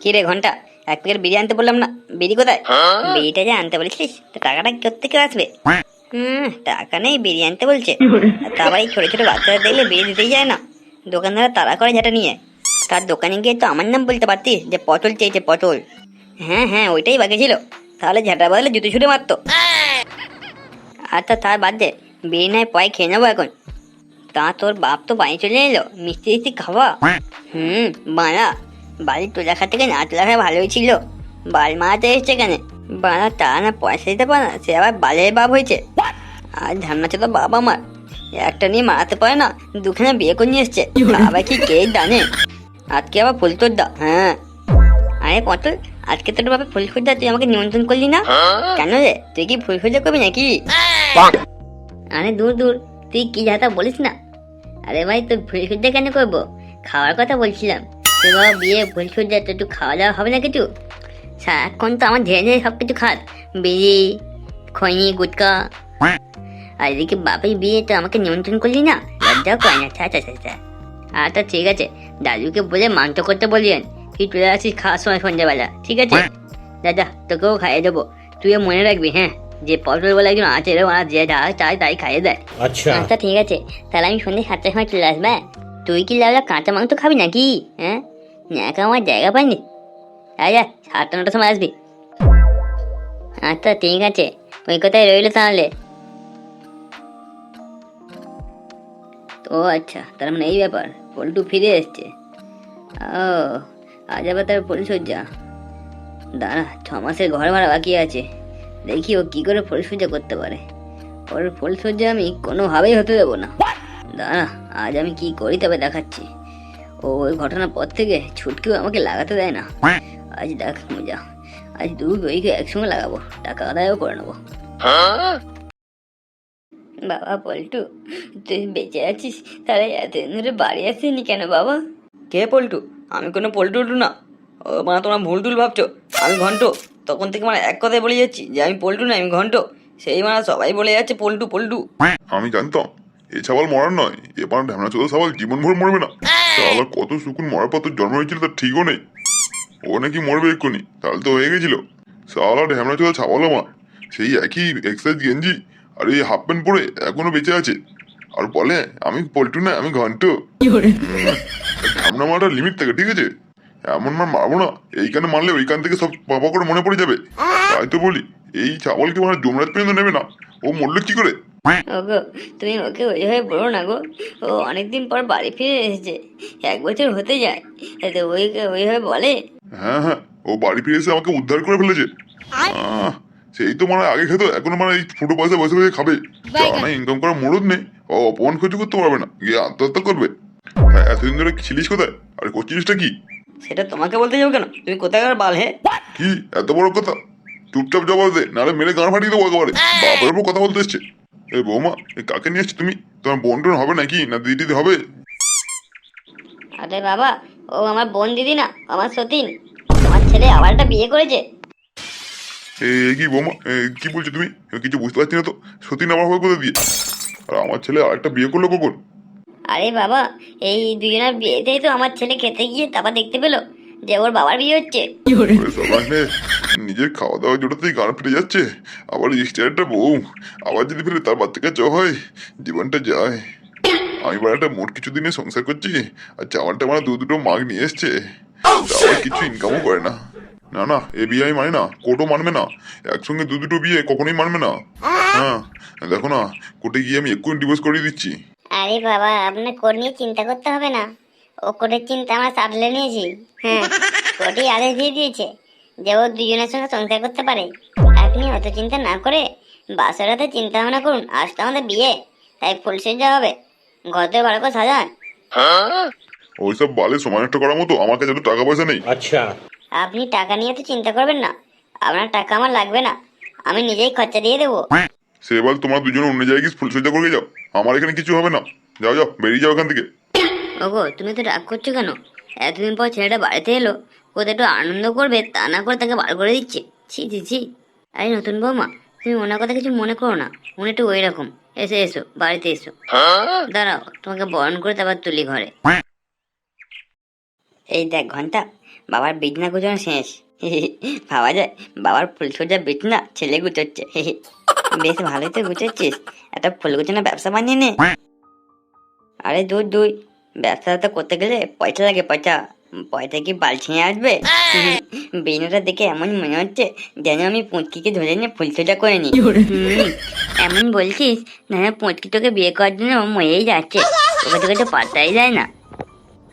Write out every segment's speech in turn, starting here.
কি রে ঘণ্টা? এক প্যাকেট বিড়ি আনতে বললাম না। বিড়ি কোথায়? বিড়িটা যে আনতে বলেছিস তো টাকাটা কোথেকে আসবে? হুম টাকা নেই বিড়ি আনতে বলছে। তা ছোটো ছোটো বাচ্চারা দেখলে বিড়ি দিতেই যায় না। দোকানদারা তাড়া করে যেটা নিয়ে। তার দোকানে গিয়ে তো আমার নাম বলতে পারতিস যে পটল চেয়েছে পটল। হ্যাঁ হ্যাঁ ওইটাই বাকি ছিল। তাহলে ঝাঁটা বদলে জুতো ছুটে মারতো। আচ্ছা তার বাদ দে। বিড়ি নয় পয় খেয়ে নেব এখন। তা তোর বাপ তো বাড়ি চলে এলো। মিষ্টি মিষ্টি খাওয়া। হুম বাড়া। বাড়ির তোলা খাত থেকে না তোলা খাওয়া ভালোই ছিল। বাল মারাতে এসছে কেন? বাড়া তা না পয়সা দিতে পারে না সে আবার বালের বাপ হয়েছে। আর ধান্না ছিল বাবা আমার একটা নিয়ে মারাতে পারে না দুখানে বিয়ে করে নিয়ে এসছে। বাবা কি কে জানে? আজকে আবার ফুল তোর দা হ্যাঁ। আরে পটল আজকে তোর বাবা ফুল খুঁজা তুই আমাকে নিমন্ত্রণ করলি না? কেন রে? তুই কি ফুল খুঁজা করবি নাকি? আরে দূর দূর তুই কি যাতা বলিস না? আরে ভাই তুই ফুল খুঁজা কেন করব? খাওয়ার কথা বলছিলাম। এবার বিয়ে বলছো যে একটু খাওয়া দাওয়া হবে না কিছু? সারাক্ষণ তো আমার ধেয়ে ধেয়ে সব কিছু খাস বিড়ি খৈনি গুটকা। আর এদিকে বাপের বিয়ে তো আমাকে নিমন্ত্রণ করলি না? লজ্জা করে না। আচ্ছা আচ্ছা আচ্ছা আচ্ছা ঠিক আছে দাদুকে বলে মাংস করতে বললেন তুই চলে আসিস খাওয়ার সময় সন্ধ্যাবেলা ঠিক আছে? দাদা তোকেও খাইয়ে দেবো। তুইও মনে রাখবি হ্যাঁ? যে পটল বলে একজন আছে ওরা যে যা চায় তাই খাইয়ে দেয়। আচ্ছা।, আচ্ছা। ঠিক আছে। তাহলে আমি সন্ধ্যে সাতটার সময় চলে আসবে হ্যাঁ? তুই কি লাউলা কাঁচা মাংস খাবি নাকি? হ্যাঁ? ন্যাকা আমার জায়গা পাইনি? আচ্ছা সাতটা নটার সময় আসবি। আচ্ছা ঠিক আছে। ওই কথাই রইল তাহলে। ও আচ্ছা তার মানে এই ব্যাপার। পল্টু ফিরে এসছে। ও, আজ আবার তার পরিচর্যা দাঁড়া, ছ মাসের ঘর ভাড়া বাকি আছে। দেখি ও কি করে পরিচর্যা করতে পারে। ওর ফুলসজ্জা আমি কোনোভাবেই হতে দেবো না। দাঁড়া আজ আমি কি করি তবে দেখাচ্ছি। ও ওই ঘটনার পর থেকে ছুটকেও আমাকে লাগাতে দেয় না। আজ দেখ মজা আজ দু বইকে একসঙ্গে লাগাবো টাকা আদায়ও করে নেব। বাবা পল্টু তুই বেঁচে আছিস? তাহলে এতদিন ধরে বাড়ি আসিনি কেন বাবা? কে পল্টু? আমি কোনো পল্টু উল্টু না। ও মানে তোমরা ভুল টুল ভাবছ। আমি ঘন্ট। তখন থেকে মানে এক কথায় বলে যাচ্ছি যে আমি পল্টু না আমি ঘন্ট। সেই মানে সবাই বলে যাচ্ছে পল্টু পল্টু। আমি জানতাম। এ ছাবাল মরার নয়। এ পান ঢ্যামনা চোদা সাবাল জীবন ভর মরবে না। তাহলে কত সুকুন মরার পর তোর জন্ম হয়েছিল তার ঠিকও নেই। ও নাকি মরবে এক্ষুনি তাহলে তো হয়ে গেছিল। সালা ঢ্যামনা চোদা ছাবাল আমার সেই একই এক্সারসাইজ গেঞ্জি আর এই হাফ প্যান্ট পরে এখনও বেঁচে আছে। আর বলে আমি পল্টু না আমি ঘন্ট। ঢ্যামনা মারার লিমিট থাকে ঠিক আছে? এমন মার মারবো না। এইখানে মারলে ওইখান থেকে সব পাপা করে মনে পড়ে যাবে। তাই তো বলি এই ছাগলকে মানে জমরাত পর্যন্ত নেবে না। ও মরলো কি করে? ওগো তুমি ওকে ওইভাবে বলো না গো। ও অনেকদিন পর বাড়ি ফিরে এসেছে। এক বছর হতে যায়। তো ওইকে ওইভাবে বলে। হ্যাঁ হ্যাঁ ও বাড়ি ফিরে এসে আমাকে উদ্ধার করে ফেলেছে। আহ, সেই তো মানে আগে খেতো এখন মানে এই ফুটো পয়সা বসে বসে খাবে। জানা ইনকাম করার মরদ নেই। ও অপমান ক্ষতি করতে পারবে না। গিয়ে আত্মহত্যা করবে। হ্যাঁ, এতদিন ধরে ছিলিস কোথায়? আর করছিলিসটা কি? সেটা তোমাকে বলতে যাব কেন? তুমি কোথাকার বাল হে কি? এত বড় কথা? চুপচাপ জবাব দে নাহলে মেরে গান ফাটিয়ে দেবো একেবারে। বাপের উপর কথা বলতে এসছে। এ বৌমা এ কাকে নিয়ে এসছো তুমি? তোমার বোন টোন হবে নাকি? না দিদি টিদি হবে? আরে বাবা ও আমার বোন দিদি না আমার সতীন। তোমার ছেলে আবার একটা বিয়ে করেছে। এ কি বৌমা এ, কি বলছো তুমি? এ, কিছু বুঝতে পারছি না তো। সতীন আমার হবে কোথা দিয়ে? আর আমার ছেলে আরেকটা বিয়ে করল কখন? আরে বাবা এই দুজনের বিয়েতেই তো আমার ছেলে খেতে গিয়ে তারপর দেখতে পেল যে ওর বাবার বিয়ে হচ্ছে। ওরে নিজের খাওয়া দাওয়া জোটাতেই গান ফিরে যাচ্ছে। আবার স্টারটা বউ। আবার যদি ফিরে তার বাচ্চাকে চ হয়, জীবনটা যায়। আমি বড় একটা মোট কিছু দিনে সংসার করছি, আর চাওয়ালটা মানে দু দুটো মাগ নিয়ে এসছে। তাও কিছু ইনকামও করে না। না না, এ বিয়ে আমি মানে না, কোর্টও মানবে না। একসঙ্গে দু দুটো বিয়ে কখনোই মানবে না। হ্যাঁ দেখো না, কোর্টে গিয়ে আমি এক্ষুনি ডিভোর্স করিয়ে দিচ্ছি। আরে বাবা, আপনার কোড নিয়ে চিন্তা করতে হবে না। ও কোডের চিন্তা আমরা সামলে নিয়েছি। হ্যাঁ কোডই আদেশ দিয়ে দিয়েছে। যে দুজনের সঙ্গে সংসার করতে পারে। আপনি অত চিন্তা না করে বাসরাতে চিন্তা ভাবনা করুন আজ তো আমাদের বিয়ে তাই ফুল সেজা হবে। ঘর থেকে ভালো করে সাজান। হ্যাঁ? ওইসব বালে সময় নষ্ট করার মতো আমার কাছে তো টাকা পয়সা নেই। আচ্ছা। আপনি টাকা নিয়ে তো চিন্তা করবেন না। আপনার টাকা আমার লাগবে না। আমি নিজেই খরচা দিয়ে দেবো। সেবার তোমরা দুজন অন্য জায়গায় ফুল সজ্জা করে যাও। আমার এখানে কিছু হবে না। যাও যাও বেরিয়ে যাও এখান থেকে। ওগো তুমি তো রাগ করছ কেন? এতদিন পর ছেলেটা বাড়িতে এলো। কোথাও একটু আনন্দ করবে, তা না করে তাকে বার করে দিচ্ছে। ছি ছি ছি। আরে নতুন বৌমা, তুমি ওনার কথা কিছু মনে করো না, উনি একটু ওই রকম। এসো এসো, বাড়িতে এসো। দাঁড়াও, তোমাকে বরণ করে তারপর তুলি ঘরে। এই দেখ ঘণ্টা, বাবার বিছনা গুছানো শেষ। ভাবা যায়, বাবার ফুল সোজা বিছনা ছেলে গুছোচ্ছে বেশ ভালোই তো গুছোচ্ছিস একটা ফুল গুছানো ব্যবসা বানিয়ে নে। আরে দূর দুই ব্যবসা তো করতে গেলে পয়সা লাগে, পয়সা। পয়তা কি পাল্টিয়ে আসবে? বেনুটা দেখে এমন মনে হচ্ছে যেন আমি পুঁটকিকে ধরে নিয়ে ফুলসোটা করে নিই। এমন বলছিস না পুঁটকি তোকে বিয়ে করার জন্য মরেই যাচ্ছে। ওকে তোকে তো পাত্তাই যায় না।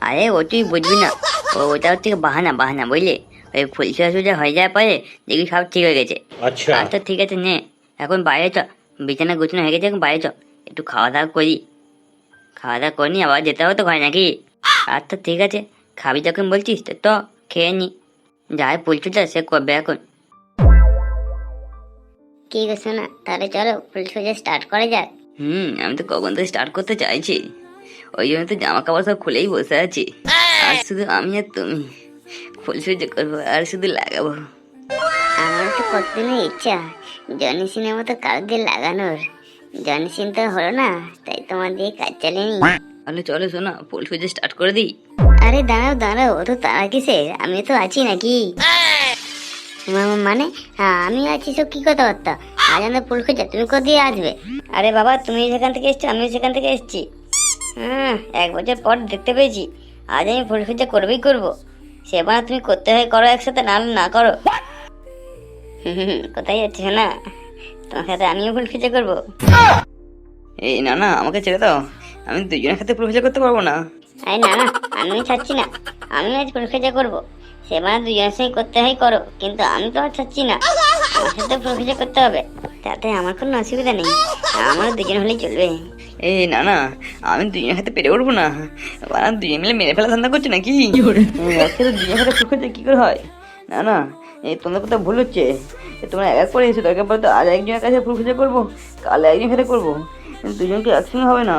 আরে ও তুই বুঝবি না। ও ওটা থেকে বাহানা বাহানা বুঝলি? ওই ফুলসোটা সুজা হয়ে যাওয়ার পরে দেখবি সব ঠিক হয়ে গেছে। আচ্ছা। ঠিক আছে নে। এখন বাইরে চ। বিছানা গুছানো হয়ে গেছে এখন বাইরে চ। একটু খাওয়া দাওয়া করি। খাওয়া দাওয়া করি আবার যেতে হবে তো ঘরে নাকি? আচ্ছা ঠিক আছে। খাবি যখন বলছিস তো তো খেয়ে নি। যাই পুলচুটা সে করবে এখন। কি গো শোনা তাহলে চলো ফুল সোজা স্টার্ট করা যাক। হুম আমি তো কখন থেকে স্টার্ট করতে চাইছি। ওই জন্য তো জামা কাপড় সব খুলেই বসে আছি। আর শুধু আমি আর তুমি। ফুল সুজে করব আর শুধু লাগাবো। আমার তো কতদিনের ইচ্ছা জনি সিনের মতো কারোর দিয়ে লাগানোর। জনি সিন তো হলো না তাই তোমার দিয়ে কাজ চালিয়ে নি। তাহলে চলো শোনা ফুল সুজে স্টার্ট করে দিই। আরে দাঁড়াও দাঁড়াও, ও তো তারা কিসের আমি তো আছি নাকি? মানে? হ্যাঁ আমি আছি, সব কি কথাবার্তা? আজ আমরা ফুল খোঁজা, তুমি দিয়ে আসবে? আরে বাবা, তুমি সেখান থেকে এসছো আমি সেখান থেকে এসছি। হ্যাঁ এক বছর পর দেখতে পেয়েছি। আজ আমি ফুল খোঁজা করবেই করব। সেবার তুমি করতে হয়, করো একসাথে, না না করো। কোথায় যাচ্ছে না তোমার সাথে আমিও ফুল খোঁজা করব। এই, না না, আমাকে ছেড়ে দাও। আমি দুজনের সাথে ফুল করতে পারব না। আরে না না আমি ছাড়ছি না। আমি আজ পরীক্ষা করব। সেবার দুজনের সঙ্গে করতে হয় করো কিন্তু আমি তো আর ছাড়ছি না। আমার সাথে পরীক্ষা করতে হবে। তাতে আমার কোনো অসুবিধা নেই। আমার দুজন হলেই চলবে। এই না না আমি দুজনের সাথে পেরে উঠবো না। বানা দুজন মিলে মেরে ফেলা ধান্দা করছ নাকি? দুজনের ফুল করতে কি করে হয়? না না এই তোমাদের কোথাও ভুল হচ্ছে। তোমরা এক এক করে এসো দরকার পড়ে তো আজ একজনের কাছে ফুল করব কাল একজনের সাথে করব। দুজনকে একসঙ্গে হবে না।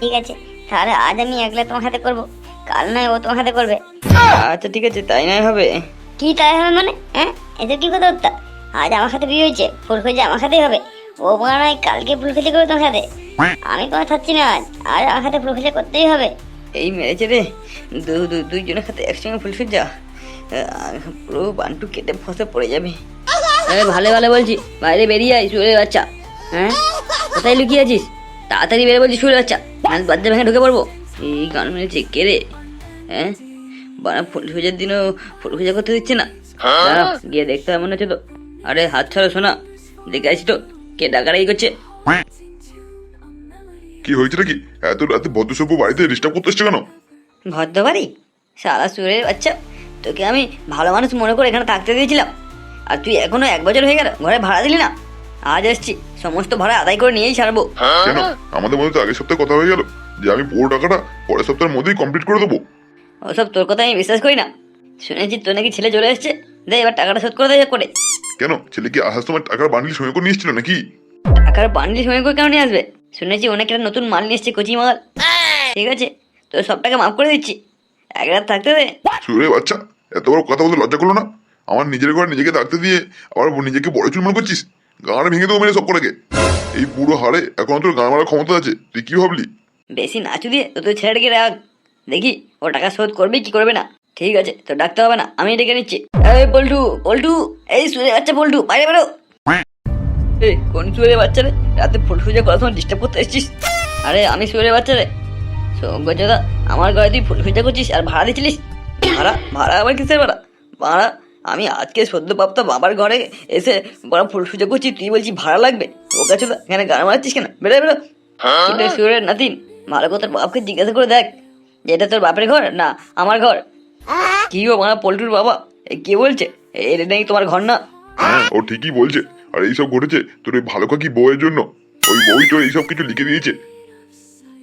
ঠিক আছে। তাহলে আজ আমি একলা তোমার হাতে করব? কাল নয় ও তোমার হাতে করবে। আচ্ছা ঠিক আছে তাই নয় হবে। কি তাই হবে মানে? হ্যাঁ? এটা কি কথা হত্যা আজ আমার সাথে বিয়ে হয়েছে ফুল খুঁজে আমার সাথেই হবে। ও মনে হয় কালকে ফুল খুঁজে করবে তোমার সাথে। আমি কোনো থাকছি না আজ। আজ আমার সাথে ফুল খুঁজে করতেই হবে। এই মেরেছে রে। দু দু- দুইজনের সাথে একসঙ্গে ফুল যা পুরো বান্টু কেটে ফসে পড়ে যাবে। আরে ভালো ভালো বলছি। বাইরে বেরিয়ে আয় শুয়ে বাচ্চা। হ্যাঁ? কোথায় লুকিয়ে আছিস? তাড়াতাড়ি বেরিয়ে বলছি শুয়ে বাচ্চা। আমি বাচ্চা ভেঙে ঢুকে পড়ব? এই গান মেরেছে কে রে? হ্যাঁ? বানা ফুল পুজোর দিনও ফুল পুজো করতে দিচ্ছে না। গিয়ে দেখতে হবে মনে হচ্ছে তো। আরে হাত ছাড়ো শোনা দেখে আছি তো কে ডাকারাই করছে। কি হয়েছে নাকি? এত রাতে ভদ্রসভ্য বাড়িতে ডিস্টার্ব করতে এসছে কেন? ভদ্র বাড়ি সারা সুরের বাচ্চা। তোকে আমি ভালো মানুষ মনে করে এখানে থাকতে দিয়েছিলাম। আর তুই এখনও এক বছর হয়ে গেল ঘরে ভাড়া দিলি না? আজ আসছি। সমস্ত ভাড়া আদায় করে নিয়েই ছাড়বো। কেন? আমাদের মধ্যে তো আগের সপ্তাহে কথা হয়ে গেল যে আমি পুরো টাকাটা পরের সপ্তাহের মধ্যেই কমপ্লিট করে দেবো। ওসব তোর কথা আমি বিশ্বাস করি না। শুনেছি তোর নাকি ছেলে চলে এসছে। দে এবার টাকাটা শোধ করে দে করে। কেন? ছেলে কি আসার সময় টাকার বান্ডিল সঙ্গে করে নিয়ে এসেছিল নাকি? টাকার বান্ডিল সময় করে কেন নিয়ে আসবে? শুনেছি অনেক একটা নতুন মাল নিয়ে এসছে কচি মাল। ঠিক আছে তোর সব টাকা মাফ করে দিচ্ছি। এক রাত থাকতে দে। সুরে বাচ্চা এত বড় কথা বলতে লজ্জা করল না? আমার নিজের ঘরে নিজেকে থাকতে দিয়ে আবার নিজেকে বড় চুল মনে করছিস? গাঁড় ভেঙে দেবো মেরে সব করে এই পুরো হারে এখন তোর গান মারার ক্ষমতা আছে, তুই কি ভাবলি? বেশি নাচু দিয়ে তো তুই ছেলেটাকে রাখ। দেখি, ও টাকা শোধ করবে কি করবে না। ঠিক আছে তো ডাকতে হবে না, আমি ডেকে নিচ্ছি। এই পল্টু পল্টু, এই সুরে বাচ্চা পল্টু, বাইরে বেরো। এই, কোন সুরে বাচ্চা রে? রাতে ফুল সুজে করার সময় ডিস্টার্ব করতে এসেছিস? আরে, আমি সুরে বাচ্চা রে। সৌগজ্জদা আমার ঘরে তুই ফুল করছিস আর ভাড়া দিচ্ছিলিস? ভাড়া ভাড়া আবার কিসের ভাড়া? ভাড়া আমি আজকে সদ্যপ্রাপ্ত বাবার ঘরে এসে বড় ফুল সুযোগ করছি তুই বলছিস ভাড়া লাগবে। ও কাছে এখানে গান মারাচ্ছিস কেন? বেরো বেরো। সুরের নাতিন ভালো করে তোর বাপকে জিজ্ঞাসা করে দেখ যে এটা তোর বাপের ঘর না আমার ঘর। কি গো মানে পল্টুর বাবা? এ কে বলছে? এটা নাকি তোমার ঘর না? হ্যাঁ? ও ঠিকই বলছে। আর এইসব ঘটেছে তোর ওই ভালো কাকি বউয়ের জন্য? ওই বউই তো এইসব কিছু লিখে দিয়েছে।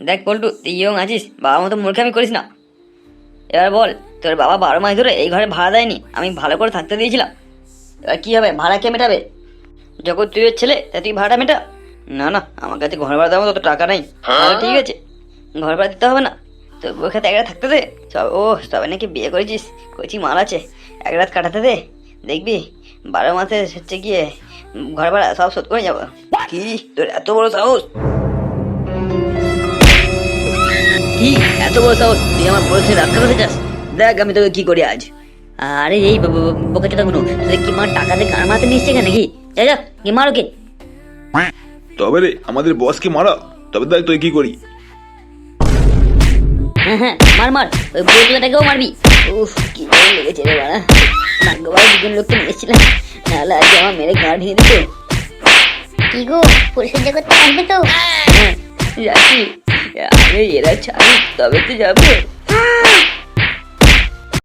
দেখ পল্টু তুই ইয়ং আছিস? বাবার মতো মূর্খামি করিস না। এবার বল তোর বাবা বারো মাস ধরে এই ঘরে ভাড়া দেয়নি। আমি ভালো করে থাকতে দিয়েছিলাম। এবার কী হবে? ভাড়া কে মেটাবে? যখন তুই ছেলে তা তুই ভাড়া মেটা। না না আমার কাছে ঘর ভাড়া দেওয়ার মতো তো টাকা নেই। ঠিক আছে। ঘর ভাড়া দিতে হবে না। তো সাথে এক রাত থাকতে দে। সব ও তবে নাকি বিয়ে করেছিস? কচি মাল আছে। এক রাত কাটাতে দে। দেখবি বারো মাসে হচ্ছে গিয়ে ঘর ভাড়া সব শোধ করে যাব। কি? তোর এত বড় সাহস? কি? এত বড় সাহস? তুই আমার বয়সে রাত কাটাতে চাস দেখ আমি তোকে কি করি আজ। আরে এই বোকাচোদা গুলো তোদের কি মার টাকা দিয়ে গান মারতে নিচ্ছে কেন নাকি? যা যা কি মারো কে তবে রে আমাদের বসকে মারা? তবে দেখ তুই কি করি। হ্যাঁ হ্যাঁ মার মার। ওই বোতলাটাকেও মারবি। উফ কি ভালো লেগেছে রে বাড়া। ভাগ্যবান দুজন লোককে নিয়ে এসেছিলাম নাহলে আজকে আমার মেরে গাঁ ভেঙে দিত। কি গো পরিচর্যা করতে পারবে তো? হ্যাঁ যাচ্ছি আরে এরা ছাড়ি তবে তো যাব।